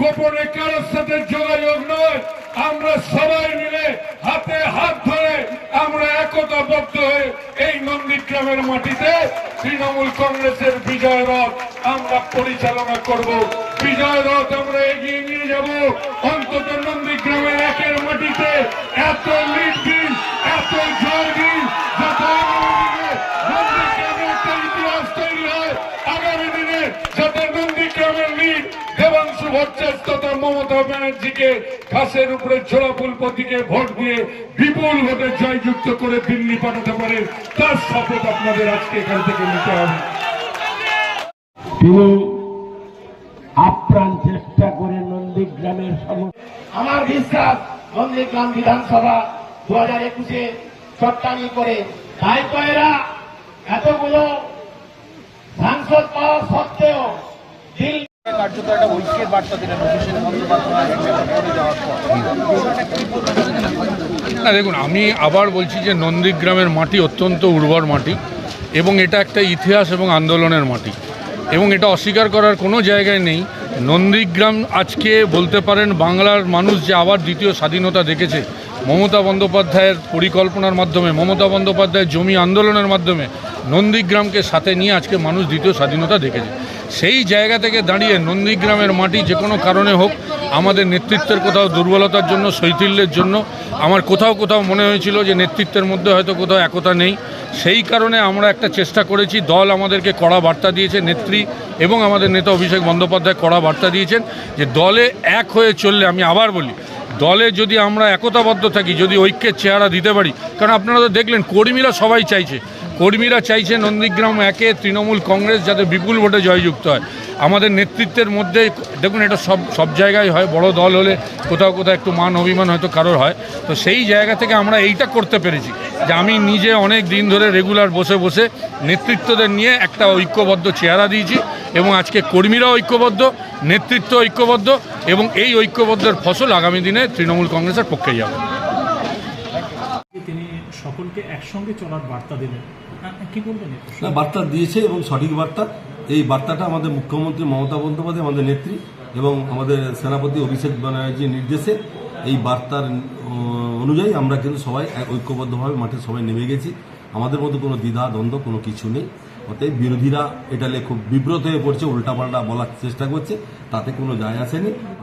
গোপনে কারোর সাথে যোগাযোগ নয়। আমরা সবাই মিলে হাতে হাত ধরে আমরা একতাবদ্ধ হয়ে এই নন্দীগ্রামের মাটিতে তৃণমূল কংগ্রেসের বিজয় রথ আমরা পরিচালনা করব। বিজয় রথ আমরা এগিয়ে নিয়ে যাব। অন্তত নন্দীগ্রামের একের মাটিতে এত লিড দিন এত জয় দিন যাতে আগামী দিনে নন্দীগ্রামের একটা ইতিহাস তৈরি হয় আগামী দিনে যাতে নন্দীগ্রামের লিড দেবাংশু মমতা ব্যানার্জিকে ঘাসের উপরে ছোড়া ফুল প্রতীকে ভোট দিয়ে বিপুল ভোটে জয়যুক্ত করে দিল্লি পাঠাতে পারে তার শপথ আপনাদের আজকে এখান থেকে নিতে হবে। তিনি আপ্রাণ চেষ্টা করে নন্দীগ্রামের আমার বিশ্বাস নন্দীগ্রাম বিধানসভা দু হাজার একুশে চট্টানি করে। তাই তো এরা এতগুলো সাংসদ পাওয়া সত্ত্বেও দিল্লি একটা দিলেন অভিষেক বন্দ্যোপাধ্যায় না, দেখুন, আমি আবার বলছি যে নন্দীগ্রামের মাটি অত্যন্ত উর্বর মাটি এবং এটা একটা ইতিহাস এবং আন্দোলনের মাটি এবং এটা অস্বীকার করার কোনো জায়গায় নেই। নন্দীগ্রাম আজকে বলতে পারেন বাংলার মানুষ যে আবার দ্বিতীয় স্বাধীনতা দেখেছে, মমতা বন্দ্যোপাধ্যায়ের পরিকল্পনার মাধ্যমে, মমতা বন্দ্যোপাধ্যায়ের জমি আন্দোলনের মাধ্যমে নন্দীগ্রামকে সাথে নিয়ে আজকে মানুষ দ্বিতীয় স্বাধীনতা দেখেছে। সেই জায়গা থেকে দাঁড়িয়ে নন্দীগ্রামের মাটি যে কোনো কারণে হোক, আমাদের নেতৃত্বের কোথাও দুর্বলতার জন্য, শৈথিল্যের জন্য, আমার কোথাও কোথাও মনে হয়েছিল যে নেতৃত্বের মধ্যে হয়তো কোথাও একতা নেই। সেই কারণে আমরা একটা চেষ্টা করেছি, দল আমাদেরকে কড়া বার্তা দিয়েছে, নেত্রী এবং আমাদের নেতা অভিষেক বন্দ্যোপাধ্যায় কড়া বার্তা দিয়েছেন যে দলে এক হয়ে চললে, আমি আবার বলি, দলে যদি আমরা একতাবদ্ধ থাকি, যদি ঐক্যের চেহারা দিতে পারি, কারণ আপনারা তো দেখলেন, কর্মীরা সবাই চাইছে কর্মীরা চাইছে নন্দীগ্রাম একে তৃণমূল কংগ্রেস যাতে বিপুল ভোটে জয়যুক্ত হয়। আমাদের নেতৃত্বের মধ্যে, দেখুন এটা সব সব জায়গায় হয়, বড় দল হলে কোথাও কোথাও একটু মান অভিমান হয়তো কারোর হয়। তো সেই জায়গা থেকে আমরা এইটা করতে পেরেছি যে আমি নিজে অনেক দিন ধরে রেগুলার বসে বসে নেতৃত্বদের নিয়ে একটা ঐক্যবদ্ধ চেহারা দিয়েছি এবং আজকে কর্মীরা ঐক্যবদ্ধ, নেতৃত্ব ঐক্যবদ্ধ এবং এই ঐক্যবদ্ধের ফসল আগামী দিনে তৃণমূল কংগ্রেসের পক্ষে যাবে তিনি সকলকে একসঙ্গে চলার বার্তা দিলেন কি বলবেন বার্তা দিয়েছে এবং সঠিক বার্তা। এই বার্তাটা আমাদের মুখ্যমন্ত্রী মমতা বন্দ্যোপাধ্যায়, আমাদের নেত্রী এবং আমাদের সেনাপতি অভিষেক ব্যানার্জির নির্দেশে এই বার্তার অনুযায়ী আমরা কিন্তু সবাই ঐক্যবদ্ধভাবে মাঠে সবাই নেমে গেছি। আমাদের মধ্যে কোনো দ্বিধা, দ্বন্দ্ব, কোনো কিছু নেই। অতএব বিরোধীরা এটা নিয়ে খুব বিব্রত হয়ে পড়ছে, উল্টাপাল্টা বলার চেষ্টা করছে, তাতে কোনো যায় আসেনি।